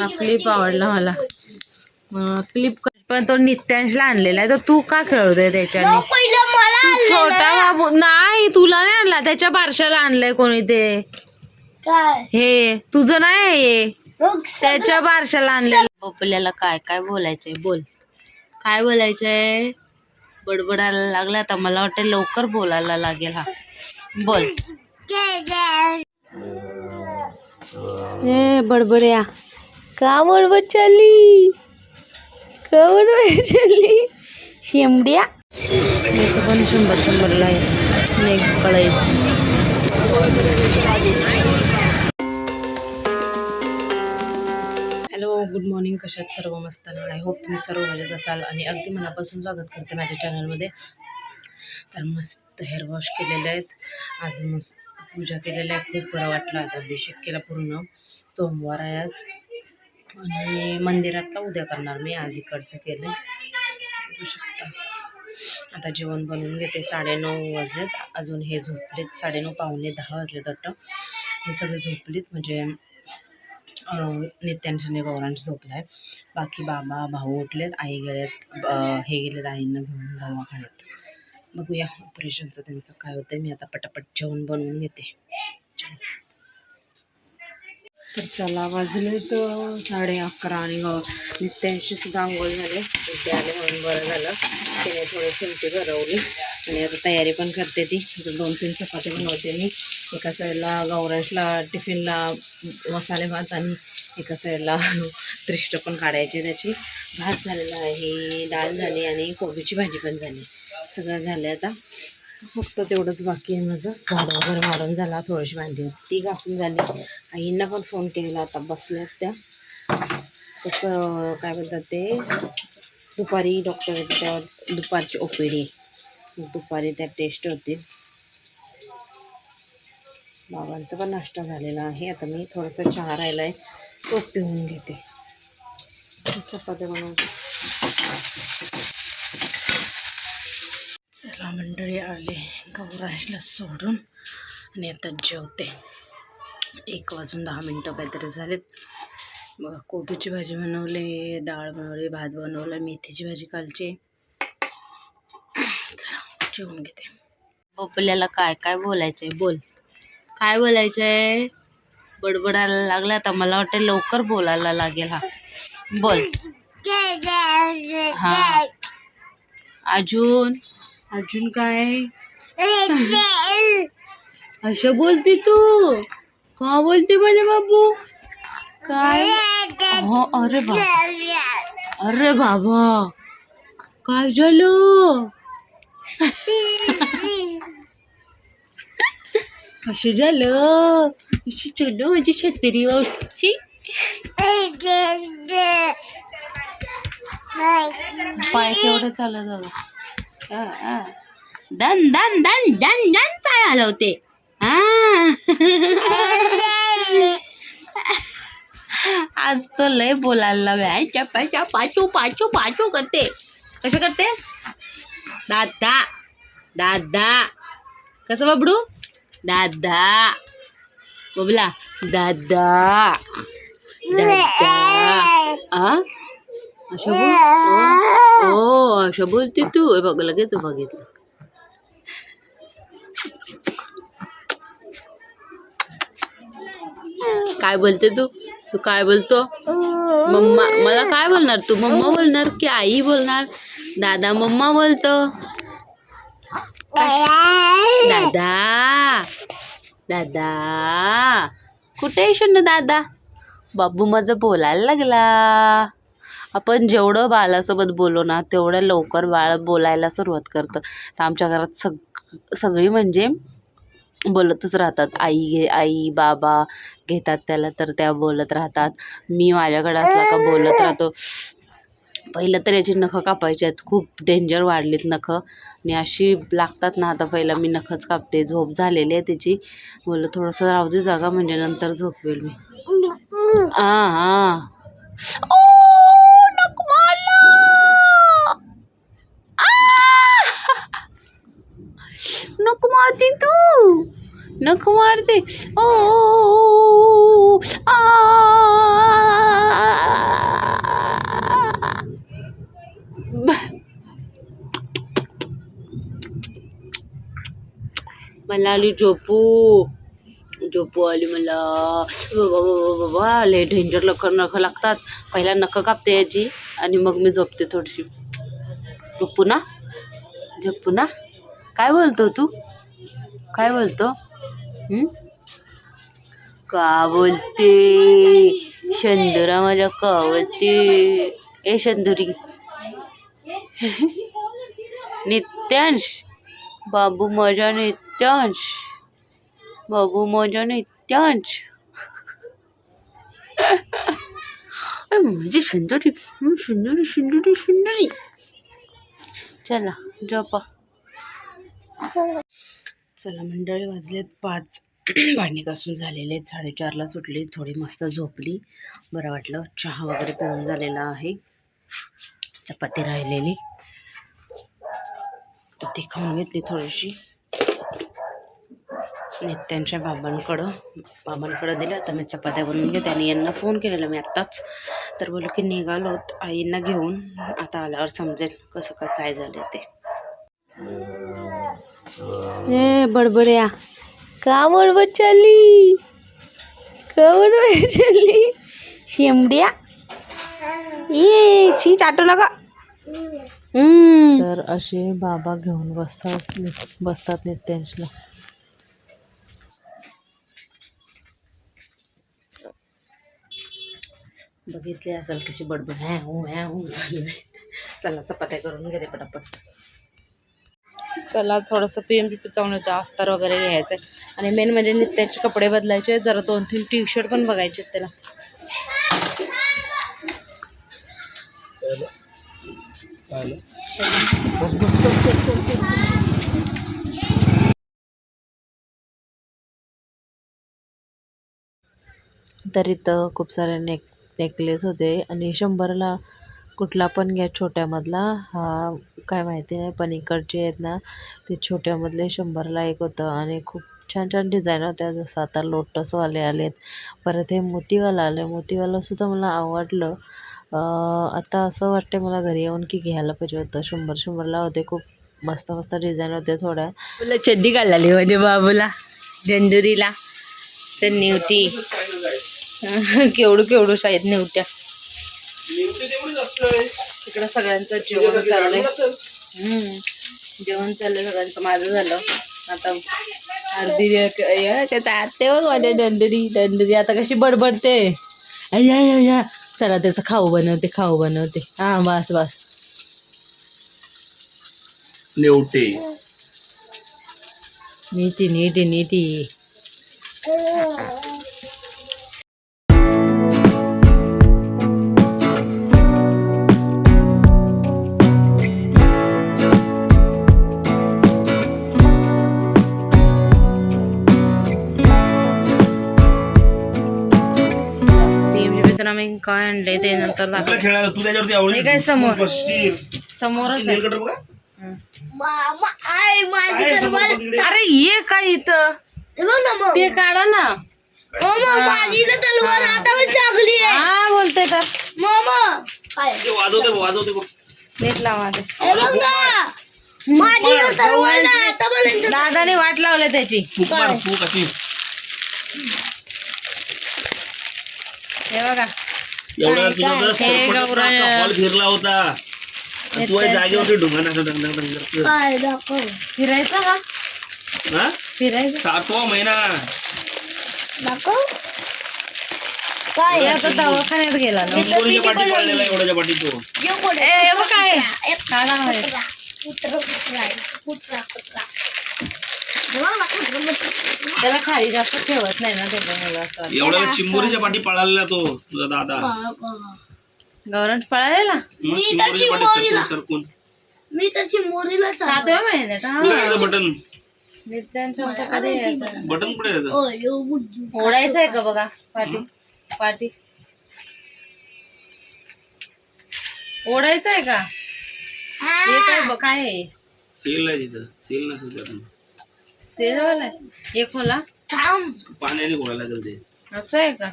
हा क्लिप आवडला मला. क्लिप पण तो नित्यांशला आणलेला आहे. तर तू का खेळतोय त्याच्याने? पहिलं मला तू छोटा बाबू नाही तुला नाही आणला. त्याच्या बारशाला आणलंय कोणी ते. काय? हे तुझं नाही आहे हे. त्याच्या बारशाला आणलेलं. पपल्याला काय काय बोलायचंय? बोल. काय बोलायचंय? बडबडायला लागला आता. मला वाटतं लवकर बोलायला लागेल हा. बोल. ए बडबड्या. का बडबड चालली? का बडबड चालली? शेंबड्या? पण शंभर शंभरला आहे एक हॅलो गुड मॉर्निंग कशात सर्व मस्त ना आय होप तुम्ही सर्व मजेत असाल. आणि अगदी मनापासून स्वागत करते माझ्या चॅनलमध्ये तर मस्त हेअर वॉश केलेले आहेत. आज मस्त पूजा केलेल्या आहे खूप बरं वाटलं आज अभिषेक केला पूर्ण. सोमवार आहे आज. आणि मंदिरातला उद्या करणार मी. आज इकडचं केलं बघू शकता. आता जेवण बनवून घेते. साडेनऊ वाजलेत. अजून हे झोपलेत. साडेनऊ पावणे दहा वाजलेत वाटतं. हे सगळे झोपलेत. म्हणजे अं, नित्यांशने गौरांश झोपला आहे. बाकी बाबा भाऊ उठलेत. आई गेलेत. हे गेलेत. आईंना घेऊन दवाखान्यात. बघूया ऑपरेशनचं त्यांचं काय होतं मी आता पटापट जेवण बनवून घेते. तर चला वाजले तर साडे अकरा आणि गौ नित्यांशी सुद्धा आंघोळ झाले. ते आले म्हणून बरं झालं. तिने थोडी चिमती भरवली आणि आता तयारी पण करते ती. दोन तीन चपाती बनवते मी. एका साईडला गौरांशला टिफिनला मसाले भात आणि एका साईडला त्रिष्ट पण काढायची त्याची भात झालेला आहे डाळ झाली आणि कोबीची भाजी पण झाली. सगळं झालं आता. फक्त तेवढंच बाकी आहे माझं. झाडं वगैरे मारून झाला थोडीशी भांडी होती ती घासून झाली. आईंना पण फोन केला आता बसल्यात त्या. तसं काय म्हणतात ते दुपारी डॉक्टर त्या दुपारची ओ पी डी दुपारी त्या टेस्ट होतील बाबांचा पण नाश्ता झालेला आहे. आता मी थोडंसं चहा राहिला आहे तो पिऊन घेते. चपात्या बनवते चला मंडळी आले गौराजला सोडून आणि आता जेवते. एक वाजून दहा मिनटं काहीतरी झालेत. बघा कोबीची भाजी बनवली डाळ बनवली भात बनवला मेथीची भाजी कालची. चला जेवून घेते. पपल्याला काय काय बोलायचंय? बोल. काय बोलायचंय? बडबडायला लागला आता मला वाटतं लवकर बोलायला लागेल हा. बोल. हा. अजून? अजून काय? असं बोलते तू? का बोलते माझे बाबू? काय? हो अरे बाबा अरे बाबा. काय झालं? कसं झालं? कशी झालं माझी छत्री वावची पाय केवढे चालत होता आ, आ. दन दन दन दन दन पाय हलवते. आ. आज तो लय बोलायला व्याय चपाच्या पाचू पाचू पाचू करते. कसं करते? दादा दादा. कसं बाबडू? दादा बोला दादा दादा आ अशा बोल ओ अशा बोलते तू हे बघ लगेच बघितलं काय बोलते तू तू काय बोलतो मम्मा मला काय बोलणार तू मम्मा बोलणार की आई बोलणार दादा मम्मा बोलतो दादा. दादा. कुठे शून्य दादा? बाबू माझं बोलायला लागला. आपण जेवढं बाळासोबत बोलो ना तेवढं लवकर बाळ बोलायला सुरुवात करतं. तर आमच्या घरात सग सगळी म्हणजे बोलतच राहतात. आई घे आई बाबा घेतात त्याला तर त्या बोलत राहतात. मी माझ्याकडे असला का बोलत राहतो. पहिलं तर याची नखं कापायची आहेत. खूप डेंजर वाढलीत नखं. आणि अशी लागतात ना आता पहिला मी नखच कापते. झोप झालेली आहे त्याची बोललं थोडंसं राहू दे जागा म्हणजे नंतर झोपवेल मी. हां. हां नख मारते नको तू. नख मारते. ओ. आ! मला आली झोपू. झोपू आली मला. बाबा लय डेंजर लखर नखं लागतात. पहिला नखं कापते याची आणि मग मी झोपते थोडीशी. झोपू ना? झोपू ना? काय बोलतो तू? काय बोलतो? का बोलते? शंदुरा माझ्या का ए शंदुरी. नित्यांश. बाबू मजा माझा नित्यांश बाबू माझा नित्यांश म्हणजे माझी सुंदरी सुंदरी सुंदरी सुंदरी. चला झोपा चला मंडळी वाजलेत पाच. भांडी घासून झालेले आहेत साडेचारला सुटली थोडी मस्त झोपली. बरं वाटलं चहा वगैरे पिऊन झालेला आहे. चपाती राहिलेली. तर ती खाऊन घेतली थोडीशी. नित्यांच्या बाबांकडं बाबांकडं दिलं. तर मी चपात्या बनवून घेते आणि यांना फोन केलेला मी आत्ताच. तर बोललो की निघालोत आईंना घेऊन. आता आल्यावर समजेल कसं काय काय झालं ते. ए बडबड्या. का बडबड चालली? का बडबड चालली? शेमड्या? ये छी चाटू नका. तर असे बाबा घेऊन बसतात बसतात नित्यांशला. बघितली असेल कशी बडबड हॅ हो हॅ हो झाली चला चपात्या करून घेते पटापट. चला थोडंसं पी एम पी चावून येतं अस्तर वगैरे घ्यायचं आहे. आणि मेन म्हणजे नित्याचे कपडे बदलायचे आहेत. जरा दोन तीन टी शर्ट पण बघायचे आहेत त्याला. तर इथं खूप सारे नेक नेकलेस होते आणि शंभरला कुठला पण घ्या छोट्यामधला. हा काय माहिती नाही पण इकडचे आहेत ना ते छोट्यामधले शंभरला एक होतं आणि खूप छान छान डिझाईन होत्या. जसं आता लोटसवाले आलेत परत हे मोतीवाला आलं आहे मोतीवालासुद्धा मला आवडलं. आता असं वाटते मला घरी येऊन की घ्यायला पाहिजे होतं. शंभर शंभरला होते खूप मस्त मस्त डिझाईन होते थोड्या. तुला चड्डी घालाली म्हणजे बाबूला झंडुरीला तर होती केवढू केवढू शाळेत निवट्या तिकडं सगळ्यांचं जेवण चाललंय. हम्म. जेवण चाललंय सगळ्यांचं माझं झालं. आता अर्धी आते बघ माझ्या दंडरी दंडरी आता कशी बडबडते. चला त्याचं खाऊ बनवते खाऊ बनवते. हा बस बस. नेवटे नीती नीती नीती. आणलंय ते नंतर दाखव कुठला खेळायला? तू त्याच्यावरती आवडली हे काय समोर? समोरच आहे. मामा माझी काय समोर इकडे. अरे ये काय इथं? हे बघ ना मग ते काढा ना. मामा माझी तर तलवार हातावर चांगली आहे. हा बोलते तर. मामा. काय ते वाजवते बघ, वाजवते बघ. नीट लावा ते हे बघ ना. माझी तर तलवार ना हातापर्यंत दादाने वाट लावली त्याची. फूक मार फूक अशी हे बघा. एवढा तुझा हॉल फिरला होता. आणि तू जागेवरती असं डंग डंग डंग. काय दाखव. फिरायचं का हा? फिरायचं. सातवा महिना. दाखव. काय? हे आता दवाखान्यात गेला ना. चिंचोरीच्या पाठी पडलेला एवढ्याच्या पाठी तो. हे काय? हे. कुत्रा आहे. कुत्रा, कुत्रा. त्याला खाली जास्त ठेवत नाही ना त्याच्यामुळे असं. एवढ्या चिंबोरीच्या पाठी पळालेला तो तुझा दादा. गौरंज पळालेला? मग मी तर चिंबोरीच्या पाठी चिंबोरीला. सरकून सरकून. मी तर चाललो. सातव्या महिन्यात हा? कुठे बटन? नित्यांच्या कधी यायचं? बटन. कुठे आहे त्याचं? ओ, यो बुद्धू. ओढायचं आहे का बघा? पाठी पाठी ओढायचं आहे का? हे. काय ब- काय आहे? सेल आहे तिथं. सेल नसेल त्यात होला थांब पाण्याने लागेल ते असं आहे का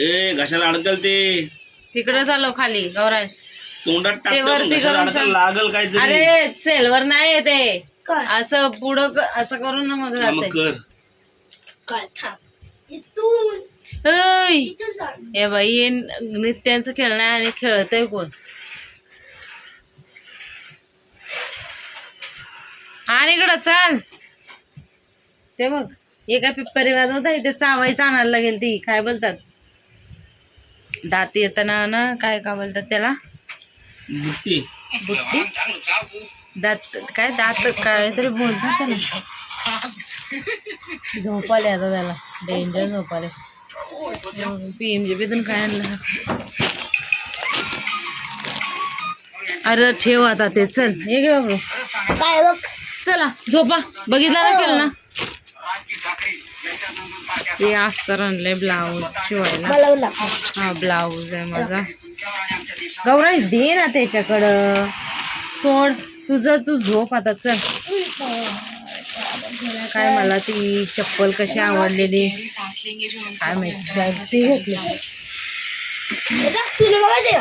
ए घशाला अडकल ते तिकडे चालव खाली गौराज तोंडात ते टाकतो वरती करून. लागल काहीतरी. अरे सेलवर नाही येते कर. असं पुढं क- असं करून ना मग हा, मग जाते कर. कर थांब. इथून. ऐ, इथून जाण हे बाई हे नित्यांचं खेळणं आहे आणि खेळतय कोण? आणि इकडं चाल. ते बघ एका पिप्परी वाजवत आहे ते चावायचं आणायला लागेल ती. काय बोलतात? दात येताना ना काय का बोलतात त्याला? बुट्टी. बुट्टी? दात काय दात काय तरी बोलतात त्याला. झोपाले आता त्याला. डेंजर झोपाले पी एम जे पीतून काय आणलं? अरे ठेव आता ते चल. हे घे बाबू. काय बघ? चला झोपा. बघितला ना केलं ना? ते अस्तर आणलंय ब्लाऊज शिवायला. हा ब्लाऊज आहे माझा. गौराई दे ना त्याच्याकडं. सोड तुझं तू झोप आता चल. काय मला ती चप्पल कशी आवडलेली? काय माहिती घेतली.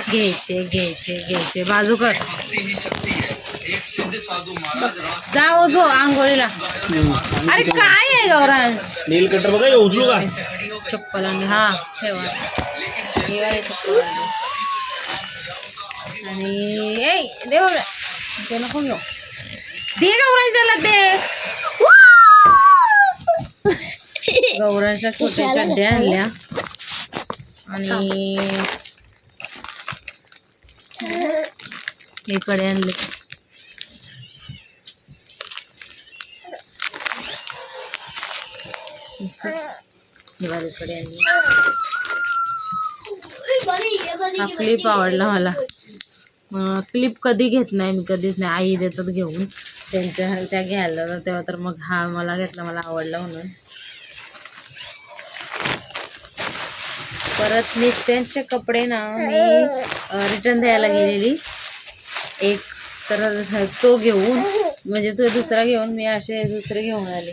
घ्यायचे घ्यायचे घ्यायचे. बाजू कर. जाओ झो आंघोळीला. अरे काय आहे गौराज नील कटर बघा हे उचलू का? चप्पल आणि हा ठेवा. हे चप्पल. आणि ए दे बाबा. ते नको घेऊ. दे गौरांच्याला दे. गौरांच्या छोट्या चड्ड्या आणल्या. आणि हे कडे आणले. हे हा क्लिप आवडला मला. क्लिप कधी घेत नाही मी कधीच नाही. आई देतात घेऊन. त्यांच्या त्या घ्यायला तर तेव्हा तर मग हा मला घेतला मला आवडला म्हणून. परत नित्यांचे कपडे ना मी रिटर्न द्यायला गेलेली. एक तर तो घेऊन म्हणजे तो दुसरा घेऊन मी असे दुसरे घेऊन आले.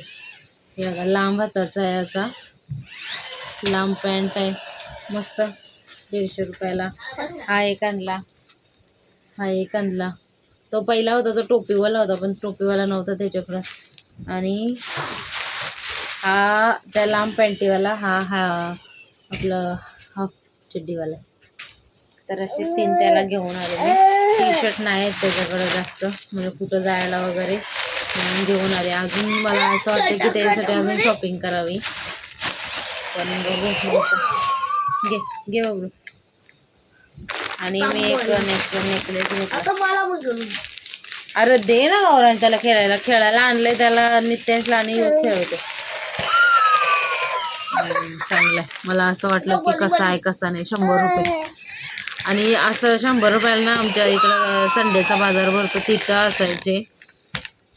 हे लांब हाताचा आहे असा. लांब पॅन्ट आहे. मस्त. दीडशे रुपयाला. हा एक आणला. हा एक आणला. तो पहिला होता तो टोपीवाला होता पण टोपीवाला नव्हता त्याच्याकडं. आणि हा त्या लांब पॅन्टीवाला हा हा आपलं हाफ चड्डीवाला तर असे तीन त्याला घेऊन आले मी टी शर्ट नाही आहेत त्याच्याकडं जास्त. म्हणजे कुठं जायला वगैरे म्हणून घेऊन आले. अजून मला असं वाटतं की त्याच्यासाठी अजून शॉपिंग करावी. पण बघू. घे घे बघू. आणि मी एक नेक नेकलेस अरे दे ना गौरांग त्याला खेळायला. खेळायला आणलंय त्याला नित्यांशला आणि खेळतो. चांगलं. मला असं वाटलं की कसा आहे कसा नाही. शंभर रुपये. आणि असं शंभर रुपयाला ना आमच्या इकडं संडेचा बाजार भरतो तिथं असायचे.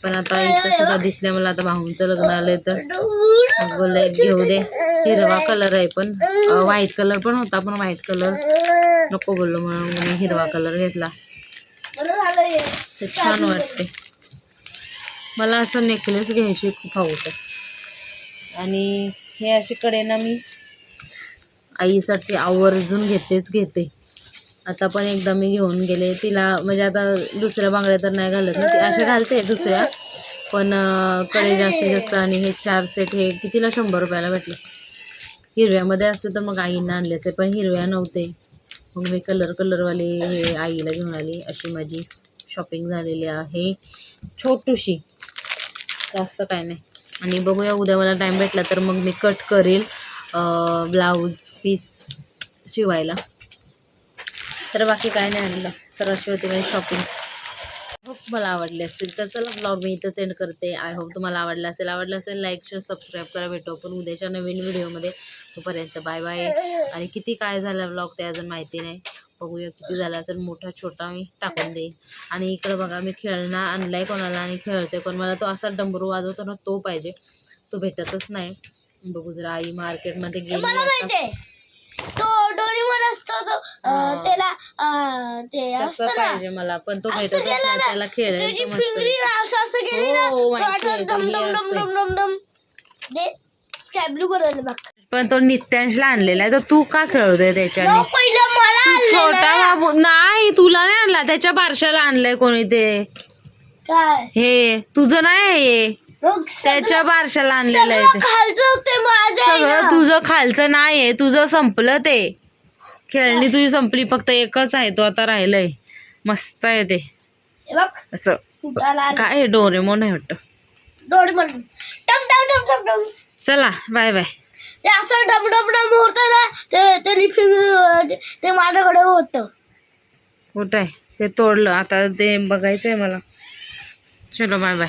पण आता इथं सुद्धा दिसले मला आता भाऊंचं लग्न आलंय तर. बोललं घेऊ दे. हिरवा कलर आहे पण व्हाईट कलर पण होता पण व्हाईट कलर नको बोललो म्हणून मी हिरवा कलर घेतला. ते छान वाटते. मला असं नेकलेस घ्यायची खूप आवडतं. आणि हे असे कडे ना मी आईसाठी आवर्जून घेतेच घेते. आता पण एकदा मी घेऊन गेले. तिला म्हणजे आता दुसऱ्या बांगड्या तर नाही घालत. ना ती अशा घालते दुसऱ्या. पण कडे जास्तीत जास्त आणि हे चार सेट हे कितीला? शंभर रुपयाला भेटले. हिरव्यामध्ये असते तर मग आईंना आणले असते पण हिरव्या नव्हते. मग मी कलर कलरवाले हे आईला घेऊन आली. अशी माझी शॉपिंग झालेली आहे. छोटूशी. जास्त काय नाही. आणि बघूया उद्या मला टाईम भेटला तर मग मी कट करेल ब्लाऊज पीस शिवायला. तर बाकी काय नाही आणलं. तर अशी होती माझी शॉपिंग होप मला आवडले असतील. तर चला ब्लॉग मी इथं सेंड करते. आय होप तुम्हाला आवडलं असेल. आवडलं असेल लाईक शेअर सबस्क्राईब करा. भेटू आपण उद्याच्या नवीन व्हिडिओमध्ये तोपर्यंत बाय बाय आणि किती काय झालं ब्लॉग ते अजून माहिती नाही. बघूया किती झालं असेल. मोठा छोटा मी टाकून देईन. आणि इकडं बघा मी खेळणं आणलाय कोणाला आणि खेळते पण मला तो असा डमरू वाजवतो ना तो पाहिजे. तो भेटतच नाही. बघू जरा आई मार्केटमध्ये गेली माहिती तो डोरीमोन असतो तो अं, त्याला अं, ते तसं असतं ना पाहिजे मला पण तो असं भेटतच नाही ना, त्याला त्याची खेळायचं मस्त. फिंगरी असं असं केली ना हो, तो माहिती आहे, आठवत डम तो डम हे डम असते. डम डम डम. ते स्काय ब्लू कलर बघ. पण तो नित्यांशला आणलेला आहे तर तू का खेळतोय त्याच्याने? तो पहिलं मला तू आणलेलं. छोटा बाबू नाही तुला नाही आणला त्याच्या बारशाला आणलंय कोणी ते. काय? हे तुझं नाही आहे हे. त्याच्या बारशाला आणलेलं आहे सगळं ते खालचं ते सगळं. तुझं खालचं नाही आहे तुझं संपलं ते. खेळणी तुझी संपली फक्त एकच आहे तो आता राहिलंय. मस्त आहे ते. बघ. असं. आलं. काय? डोरेमोन आहे वाटतं. डोरीमोन. टम टम टम टम टम. चला बाय बाय. ते असं डम डम डम होतं ना ते ते लिफिंग ते माझ्याकडे होतं. कुठं आहे? ते तोडलं. आता ते बघायचं आहे मला. चलो बाय बाय.